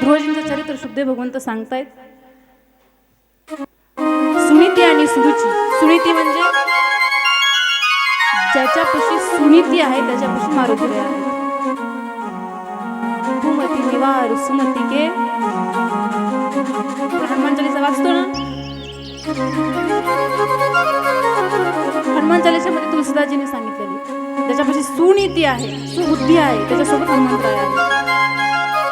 ध्रुवजींचं चरित्र शुद्धे भगवंत सांगतायत. सुनीती आणि सुरुची. सुनीती म्हणजे ज्याच्यापाशी सुनीती आहे त्याच्यापाशी मारुती आहे. कुमती निवार सुमती के. हनुमान चालीसा वाचतो ना? हनुमान चालीसामध्ये तुलसीदासजीने सांगितलेली त्याच्यापाशी सुनीती आहे सुबुद्धी आहे त्याच्यासोबत हनुमंतराय आहे.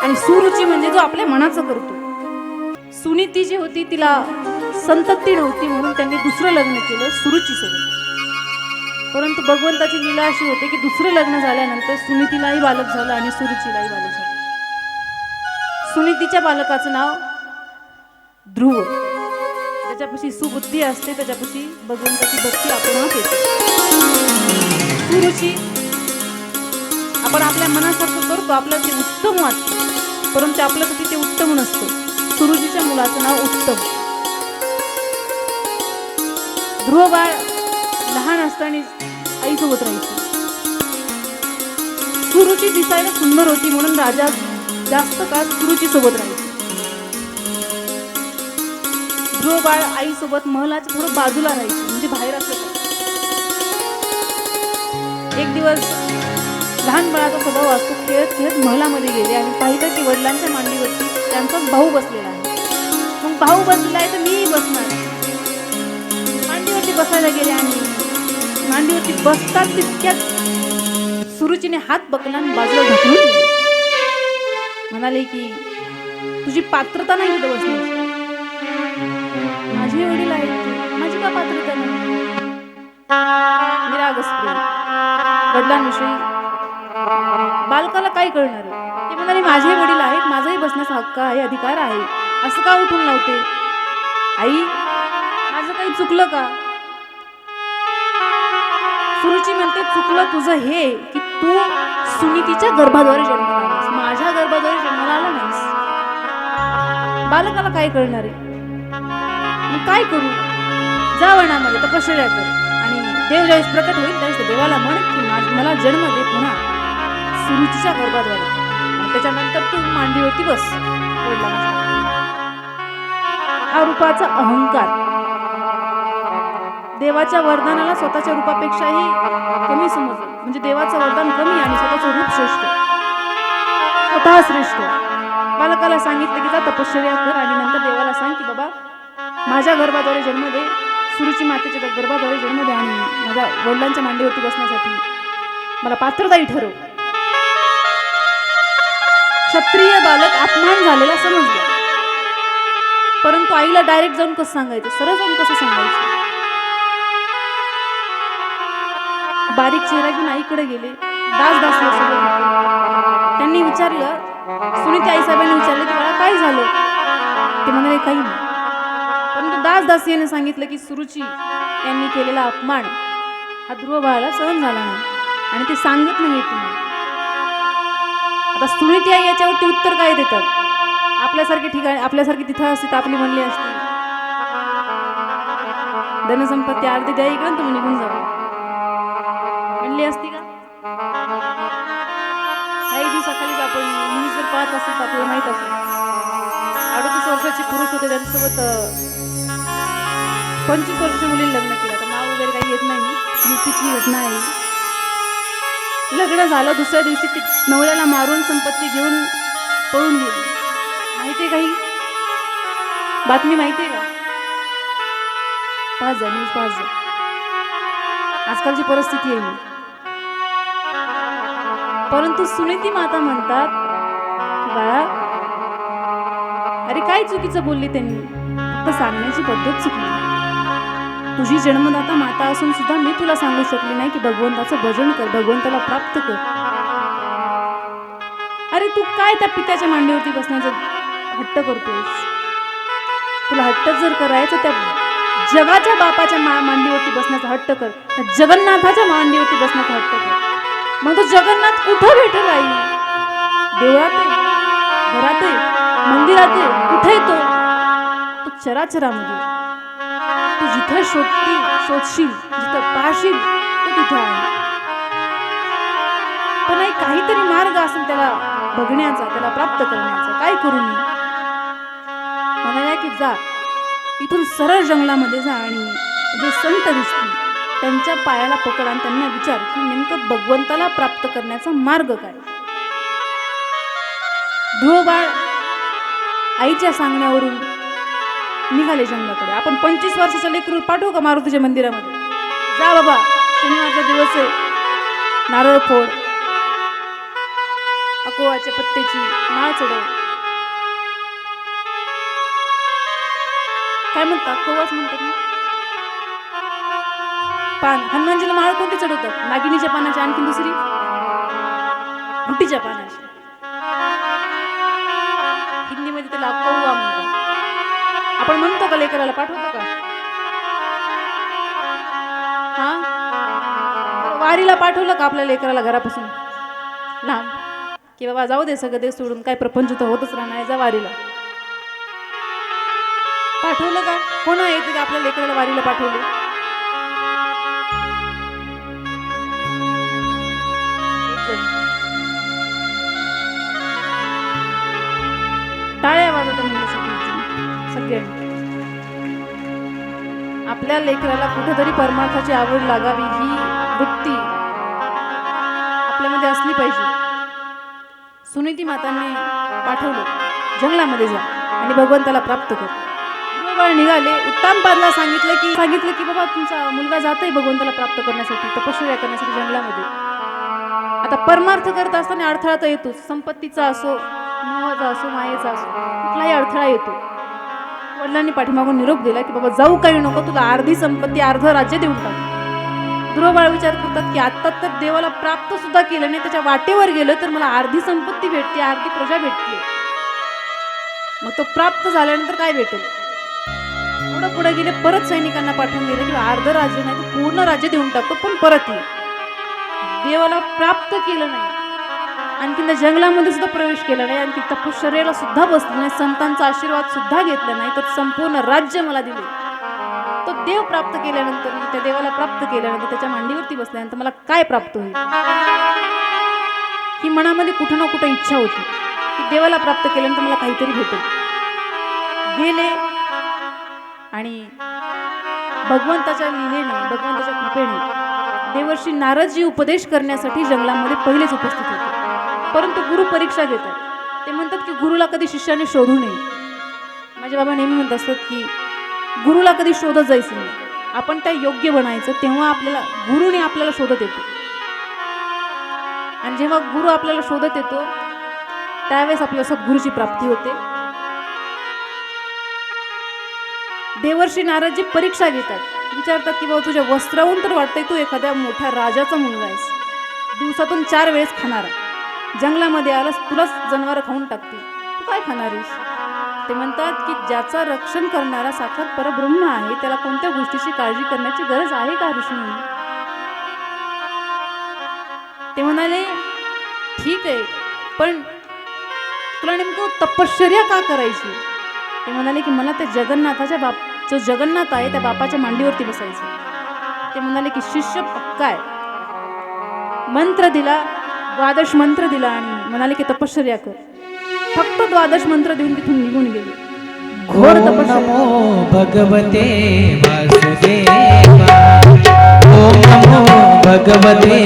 आणि सुरुची म्हणजे जो आपल्या मनाचं करतो. सुनीती जी होती तिला संतती नव्हती म्हणून त्यांनी दुसरं लग्न केलं सुरुची सोबत परंतु भगवंताची लीला अशी होते की दुसरं लग्न झाल्यानंतर सुनीतीलाही बालक झालं आणि सुरुचीलाही बालक झालं. सुनीतीच्या बालकाचं नाव ध्रुव. त्याच्यापाशी सुबुद्धी असते त्याच्यापाशी भगवंताची भक्ती आपण येते सुरुची आपण आपल्या मनासारखं करतो आपलं ते उत्तम वाटतं परंतु आपल्यासाठी ते उत्तम नसतं. सुरुजीच्या मुलाचं नाव उत्तम. ध्रुव बाळ लहान असताना आईसोबत राहायचं. सुरुची दिसायला सुंदर होती म्हणून राजा जास्त काळ सुरुची सोबत राहायचे. ध्रुव बाळ आईसोबत महलाच्या थोडं बाजूला राहायचं म्हणजे बाहेर असं. एक दिवस लहान बाळाचा स्वभाव असतो खेळत खेळत महलामध्ये गेले आणि पाहिलं की वडिलांच्या मांडीवरती त्यांचाच भाऊ बसलेला आहे. मग भाऊ बसलेला आहे तर मीही बसणार मांडीवरती बसायला गेले आणि मांडीवरती बसतात तितक्यात सुरुचीने हात बकला आणि बाजूला ढकलून म्हणाले की तुझी पात्रता नाही इथं बसण्याची. माझे वडील आहेत माझी का पात्रता नाही? निरागस वडिलांविषयी बालकाला काय कळणार? आहे? ते म्हणाले माझे वडील आहेत माझाही बसण्याचा हक्क आहे अधिकार आहे. असं का उठून लावते? आई माझं काही चुकलं का? सुरुची म्हणते चुकलं तुझं हे की तू सुनीतीच्या गर्भाद्वारे जन्माला आलास. माझ्या गर्भाद्वारे जन्माला आला नाहीस. बालकाला काय कळणार आहे? मग काय करू? जा वनामध्ये तपश्चर्या कर. आणि देव ज्यावेळेस प्रकट होईल त्यावेळेस देवाला म्हण की मला जन्म दे पुन्हा. सुरुचीच्या गर्भाद्वारे. आणि त्याच्यानंतर तू मांडीवरती बस. हा रूपाचा अहंकार. देवाच्या वरदानाला स्वतःच्या रूपापेक्षाही कमी समजलं म्हणजे देवाचं वरदान कमी आणि स्वतःचं रूप श्रेष्ठ. स्वतः श्रेष्ठ. बालकाला सांगितलं की जा तपश्चर्या कर आणि नंतर देवाला सांग की बाबा माझ्या गर्भाद्वारे जन्म दे सुरुची मातेच्या गर्भाद्वारे जन्म दे आणि माझ्या वडिलांच्या मांडीवरती बसण्यासाठी मला पात्रताही ठरव. क्षत्रिय बालक अपमान झालेला समजला. परंतु आईला डायरेक्ट जाऊन कसं सांगायचं? सरळ जाऊन कसं सांगायचं? बारीक चेहरा घेऊन आईकडे गेले. दास दास त्यांनी विचारलं सुनीती आईसाहेबांनी विचारलं की मला काय झालं? ते म्हणाले काही नाही. परंतु दास दासीने सांगितलं की सुरुची यांनी केलेला अपमान हा ध्रुव बाळाला सहन झाला नाही. आणि ते सांगत नाही तुम्हाला. आता सुनीती आई याच्यावरती उत्तर काय देतात? आपल्यासारखी ठिकाणी आपल्यासारखी तिथं असते आपली म्हणली असते. धनसंपत्ती अर्धी द्या इकडे तुम्ही निघून जा म्हणली असती का? काही दिवसाखालीच आपण न्यूज जर पाहत असेल तर आपल्याला माहीत असेल. अडतीस वर्षाचे पुरुष होते त्यांच्यासोबत पंचवीस वर्ष मुलीने लग्न केलं. आता नाव वगैरे काही येत नाही. युपीची घटना आहे. लग्न झालं दुसऱ्या दिवशी ती नवऱ्याला मारून संपत्ती घेऊन पळून गेली. माहिती आहे काही? बातमी माहिती आहे का? पाच जा न्यूज पाच जा आजकालची परिस्थिती आहे परंतु सुनीती माता म्हणतात बाळा अरे काय चुकीचं बोलली त्यांनी? फक्त सांगण्याची पद्धत चुकली. तुझी जन्मदाता माता असून सुद्धा मी तुला सांगू शकले नाही की भगवंताचं भजन कर भगवंताला प्राप्त कर. अरे तू काय त्या पित्याच्या मांडीवरती बसण्याचा हट्ट करतोस तुला हट्ट जर करायचं त्या जगाच्या बापाच्या मा मांडीवरती बसण्याचा हट्ट कर. त्या जगन्नाथाच्या मांडीवरती बसण्याचा हट्ट कर. मग तो जगन्नाथ कुठं भेटेल आई? देवळात आहे घरात आहे मंदिरात आहे कुठे येतो तो? तो चराचरामध्ये. जिथं शोधतील शोधशील जिथं पाहशील तो तिथं आहे पण एक काहीतरी मार्ग असेल त्याला बघण्याचा त्याला प्राप्त करण्याचा काय करू मी? म्हणाल्या की जा इथून सरळ जंगलामध्ये जा आणि जे संत दिसतील त्यांच्या पायाला पकड आणि त्यांना विचार की नेमकं भगवंताला प्राप्त करण्याचा मार्ग काय? ध्रुवबाळ आईच्या सांगण्यावरून निघाले जंगलाकडे. आपण पंचवीस वर्षाचं लेकरू पाठवू का मारुतीच्या मंदिरामध्ये? जा बाबा शनिवारचा दिवस आहे. नारळ फोड. अकोवाच्या पत्त्याची माळ चढव. काय म्हणतात कोवाच म्हणतात ना? पान. हनुमानजीला माळ कोणती चढवतात? नागिनीच्या पानाची आणखी दुसरी? गुटीच्या पानाची. हिंदीमध्ये त्याला अकोवा म्हणतात. आपण म्हणतो का लेकराला पाठवतो का? हा? वारीला पाठवलं का आपल्या लेकराला घरापासून? ना की बाबा जाऊ दे सगळं ते सोडून काय प्रपंच तर होतच राहणार जा वारीला. पाठवलं का? कोण येते का आपल्या लेकराला वारीला पाठवलं? टाळ्या वाजवतो म्हणजे सगळेजण. आपल्या लेकराला कुठेतरी परमार्थाची आवड लागावी ही वृत्ती आपल्यामध्ये असली पाहिजे. सुनीती मातांनी पाठवलं. जंगलामध्ये जा आणि भगवंताला प्राप्त कर. बाळ निघाले. उत्तम बादला सांगितलं की सांगितलं की बाबा तुमचा मुलगा जातोय भगवंताला प्राप्त करण्यासाठी तपश्चर्या करण्यासाठी जंगलामध्ये. आता परमार्थ करत असताना अडथळा तर येतोच. संपत्तीचा असो मोहाचा असो मायेचा असो कुठलाही अडथळा येतो. वडिलांनी पाठीमागून निरोप दिला की बाबा जाऊ काही नको तुला अर्धी संपत्ती अर्ध राज्य देऊन टाक. ध्रुवबाळ विचार करतात की आता तर देवाला प्राप्त सुद्धा केलं नाही त्याच्या वाटेवर गेलं तर मला अर्धी संपत्ती भेटते अर्धी प्रजा भेटते. मग तो प्राप्त झाल्यानंतर काय भेटेल? पुढे पुढे गेले परत सैनिकांना पाठवून दिलं की अर्ध राज्य नाही तर पूर्ण राज्य देऊन टाकतो पण परत ये. देवाला प्राप्त केलं नाही. आणखी त्या जंगलामध्ये सुद्धा प्रवेश केला नाही. आणखी तपश्चर्याला सुद्धा बसले नाही. संतांचा आशीर्वाद सुद्धा घेतला नाही. तर संपूर्ण राज्य मला दिले. तो देव प्राप्त केल्यानंतर त्या देवाला प्राप्त केल्यानंतर त्याच्या मांडीवरती बसल्यानंतर मला काय प्राप्त होईल? ही मनामध्ये कुठं ना कुठं इच्छा होती. की देवाला प्राप्त केल्यानंतर मला काहीतरी भेटेल. गेले आणि भगवंताच्या लिलेने भगवंताच्या कृपेने देवर्षी नारदजी उपदेश करण्यासाठी जंगलामध्ये पहिलेच उपस्थित होते. परंतु गुरु परीक्षा घेतात ते म्हणतात की गुरुला कधी शिष्याने शोधू नये. माझे बाबा नेहमी म्हणत असतात की गुरुला कधी शोधत जायचं नाही. आपण त्या योग्य बनायचं तेव्हा आपल्याला गुरुने आपल्याला शोधत येतो. आणि जेव्हा गुरु आपल्याला शोधत येतो त्यावेळेस आपल्या सद्गुरूची प्राप्ती होते. देवर्षी नारदजी परीक्षा घेतात. विचारतात की बाबा तुझ्या वस्त्राहून तर वाटतंय तू एखाद्या मोठ्या राजाचा मुलगा आहेस. दिवसातून चार वेळेस खाणारा. जंगलामध्ये आलास तुलाच जनावर खाऊन टाकतील. तू काय खाणारीस ते म्हणतात की ज्याचा रक्षण करणारा साक्षात परब्रह्म आहे त्याला कोणत्या गोष्टीची काळजी करण्याची गरज आहे का ऋषी ते म्हणाले ठीक आहे पण तुला नेमकं तपश्चर्या का करायची? ते म्हणाले की मला त्या जगन्नाथाच्या बाप जो जगन्नाथ आहे त्या बापाच्या मांडीवरती बसायचं ते म्हणाले की शिष्य पक्का आहे. मंत्र दिला द्वादश मंत्र दिला आणि म्हणाले की तपश्चर्या कर फक्त द्वादश मंत्र देऊन तिथून निघून गेले घोर ओम तपश्चर्या नमो भगवते वासुदेवा ओम नमो भगवते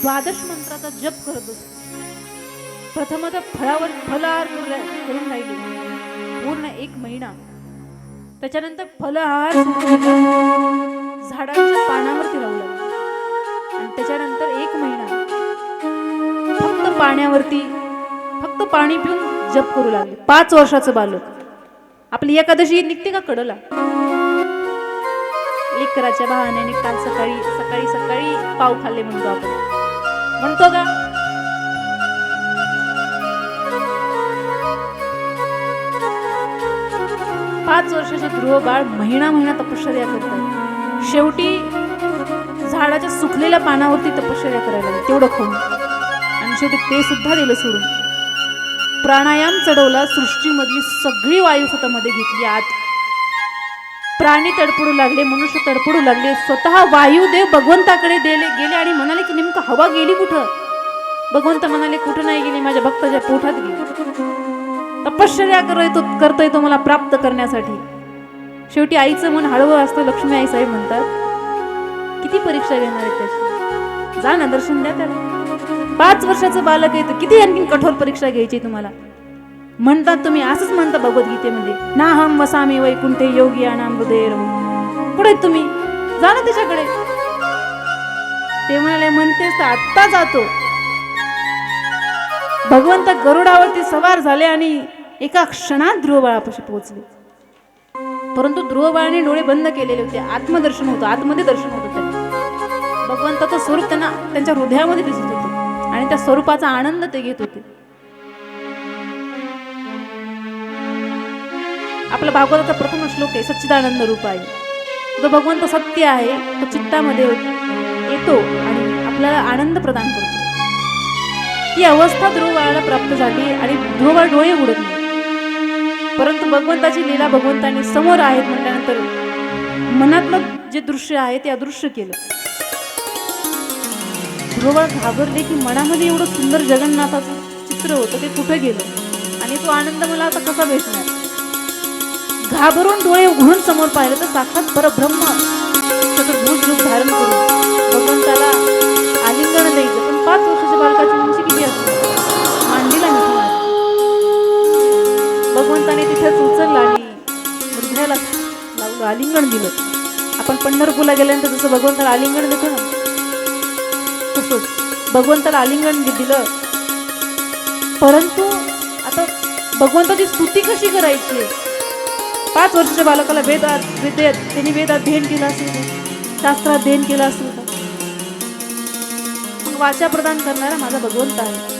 द्वादश मंत्राचा जप करत असतो प्रथमतः फळावर फलहार करून राहिले. पूर्ण एक महिना. त्याच्यानंतर फलहार झाडाच्या पानावरती राहू आणि त्याच्यानंतर एक महिना फक्त पाण्यावरती फक्त पाणी पिऊन जप करू लागले. पाच वर्षाचं बालक. आपली एकादशी निघते का कडला? लेकराच्या बहाण्याने काल सकाळी सकाळी सकाळी पाव खाल्ले म्हणतो आपण. म्हणतो का? पाच वर्षाचे गृह बाळ महिना महिना तपश्चर्या करतात शेवटी झाडाच्या सुकलेल्या पानावरती तपश्चर्या करायला तेवढं खाऊन. आणि शेवटी ते सुद्धा दिलं सोडून. प्राणायाम चढवला सृष्टीमधली सगळी वायू स्वतःमध्ये घेतली आत प्राणी तडपडू लागले मनुष्य तडपडू लागले. स्वतः वायुदेव भगवंताकडे दिले गेले आणि म्हणाले की नेमकं हवा गेली कुठं? भगवंत म्हणाले कुठं नाही गेली माझ्या भक्ताच्या पोटात गेली. तपश्चर्या करतो करतोय तो मला प्राप्त करण्यासाठी. शेवटी आईचं मन हळवं असतं लक्ष्मी आई साहेब म्हणतात किती परीक्षा घेणार आहे त्याची? जा ना दर्शन द्या त्याला. पाच वर्षाचं बालक आहे तर किती आणखी कठोर परीक्षा घ्यायची तुम्हाला? म्हणतात तुम्ही असंच म्हणता भगवद्गीतेमध्ये. ना हम वसामी वैकुंठे योगी नाम हृदय कुठे आहेत तुम्ही जा ना त्याच्याकडे ते म्हणाले म्हणतेस तर आत्ता जातो. भगवंत गरुडावरती सवार झाले आणि एका क्षणात ध्रुवबाळापाशी पोहोचले. परंतु ध्रुवबाळाने डोळे बंद केलेले होते. आत्मदर्शन होतं आतमध्ये दर्शन होतं. भगवंताचं स्वरूप त्यांना त्यांच्या हृदयामध्ये दिसत होतं. आणि त्या स्वरूपाचा आनंद ते घेत होते. आपला भागवताचा प्रथम श्लोक आहे सच्चिदानंद रूप आहे जो भगवंत सत्य आहे तो चित्तामध्ये येतो आणि आपल्याला आनंद प्रदान करतो. ती अवस्था ध्रुवबाळाला प्राप्त झाली आणि ध्रुवबाळ डोळे उडत नाही. परंतु भगवंताची लीला भगवंताने समोर आहेत म्हटल्यानंतर मनातलं जे दृश्य आहे ते अदृश्य केलं. ध्रुवबाळ घाबरले की मनामध्ये एवढं सुंदर जगन्नाथाचं चित्र होतं ते कुठं गेलं? आणि तो आनंद मला आता कसा भेटणार? घाबरून डोळे उघडून समोर पाहिलं तर साक्षात परब्रह्म. चतुर्भुज रूप धारण करून भगवंताला आलिंगन द्यायचं. पण पाच वर्षाच्या बालकाची उंची किती असते मांडीला मिठी भगवंताने तिथेच उचलला आणि हृदयाला लावलं आलिंगन दिलं. आपण पंढरपूरला गेल्यानंतर जसं भगवंताला आलिंगन देतो ना तसंच भगवंताला आलिंगण दि- दिलं. परंतु आता भगवंताची स्तुती कशी करायची? आहे पाच वर्षाच्या बालकाला वेदात वेद त्यांनी वेदात ध्येन केलं असेल का? शास्त्रात ध्येन केलं असेल का वाचा प्रदान करणारा माझा भगवंत आहे.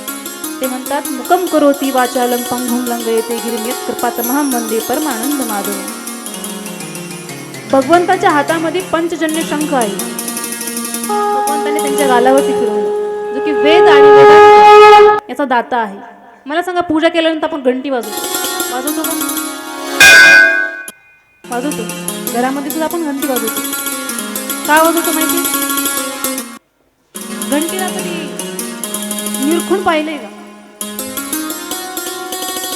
ते म्हणतात मुकम करोती वाचालम पंघुम लंग येते गिरिमेत कृपात महा मंदिर परमानंद माधव. भगवंताच्या हातामध्ये पंचजन्य शंख आहे. भगवंताने त्यांच्या गालावरती फिरवलं जो की वेद आणि याचा दाता आहे. मला सांगा पूजा केल्यानंतर आपण घंटी वाजवतो. वाजवतो का? वाजवतो. घरामध्ये सुद्धा आपण घंटी वाजवतो. का वाजवतो माहिती? घंटीला कधी निरखून पाहिलंय का?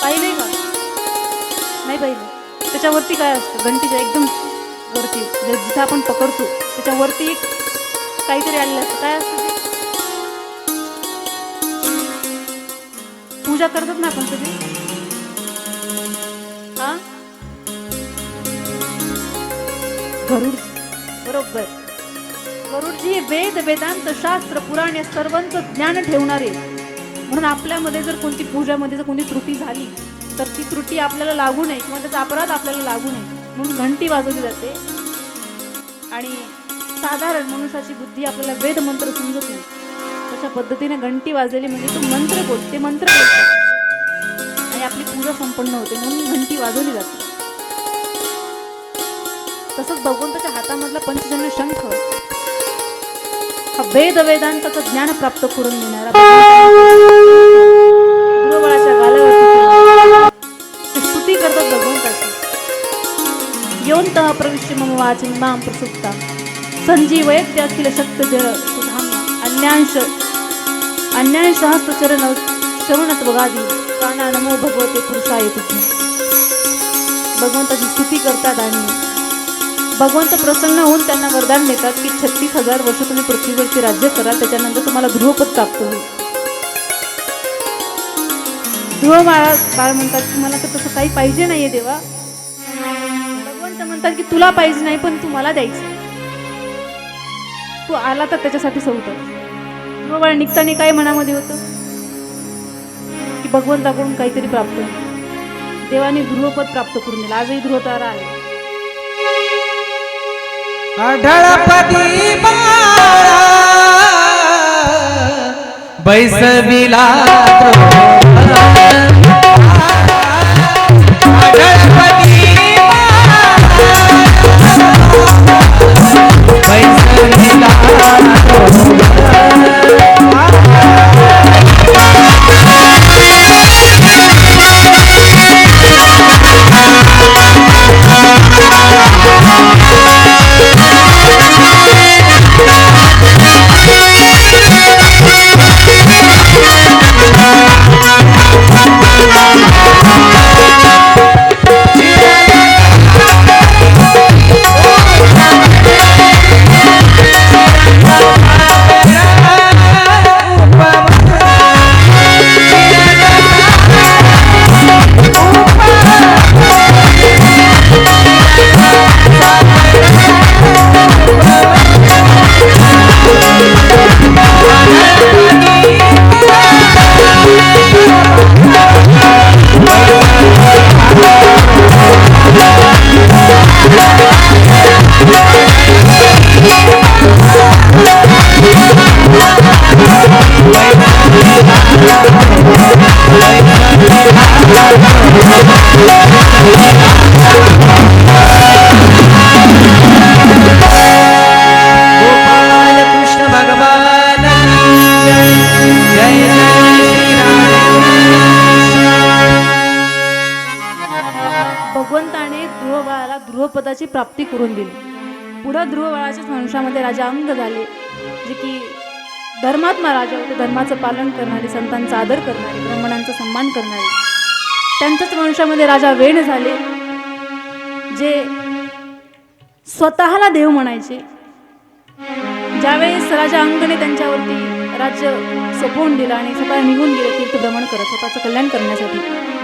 पाहिलंय का? नाही पाहिलं. त्याच्यावरती काय असतं? घंटीच्या एकदम वरती. जिथं आपण पकडतो त्याच्यावरती एक काहीतरी आलेलं असतं. काय असतं ते? पूजा करतात ना आपण कधी गरुड बरोबर. गरुडजी हे वेद वेदांत शास्त्र पुराण या सर्वांचं ज्ञान ठेवणारे. म्हणून आपल्यामध्ये जर कोणती पूजामध्ये जर कोणती त्रुटी झाली तर ती त्रुटी आपल्याला लागू नये किंवा त्याचा अपराध आपल्याला लागू नये. म्हणून घंटी वाजवली जाते. आणि साधारण मनुष्याची बुद्धी आपल्याला वेद मंत्र समजत नाही. तशा पद्धतीने घंटी वाजलेली म्हणजे तो मंत्र बोलते मंत्र बोलतात आणि आपली पूजा संपन्न होते म्हणून घंटी वाजवली जाते. तसंच भगवंताच्या हातामधला पंचजन्य शंख. हा वेद वेदांताचं ज्ञान प्राप्त करून देणारा स्तुती करतात भगवंताची येऊन योन्तः प्रविष्य मम वाचन माम प्रसुप्ता. संजीवयत्य अखिल शक्त जळ सुधाम्य अन्यांश. अन्यांश हस्तचरण शरणत्वगादी काना नमो भगवते पुरुषाय तुझे भगवंताची स्तुती करतात आणि भगवंत प्रसन्न होऊन त्यांना वरदान देतात की छत्तीस हजार वर्ष तुम्ही पृथ्वीवरती राज्य करा त्याच्यानंतर तुम्हाला ध्रुवपद प्राप्त होईल. ध्रुव बाळा बाळ म्हणतात की मला तर तसं काही पाहिजे नाहीये देवा. भगवंत म्हणतात की तुला पाहिजे नाही पण तू मला द्यायचं तू आला तर त्याच्यासाठी सवत ध्रुव बाळ निघताना काय मनामध्ये होतं? की भगवंताकडून काहीतरी प्राप्त देवाने ध्रुवपद प्राप्त करून दिलं. आजही ध्रुवतारा आहे. अढळपदी बाळा बैसविला प्राप्ती करून दिली. पुढं ध्रुव बाळाच्याच वंशामध्ये राजा अंग झाले जे की धर्मात्मा राजा होते. धर्माचं पालन करणारे संतांचा आदर करणारे ब्राह्मणांचा सन्मान करणारे. त्यांच्याच वंशामध्ये राजा वेण झाले जे स्वतःला देव म्हणायचे. ज्यावेळेस राजा अंगने त्यांच्यावरती राज्य सोपवून दिलं आणि स्वतः निघून गेले तीर्थभ्रमण करत स्वतःचं कल्याण करण्यासाठी.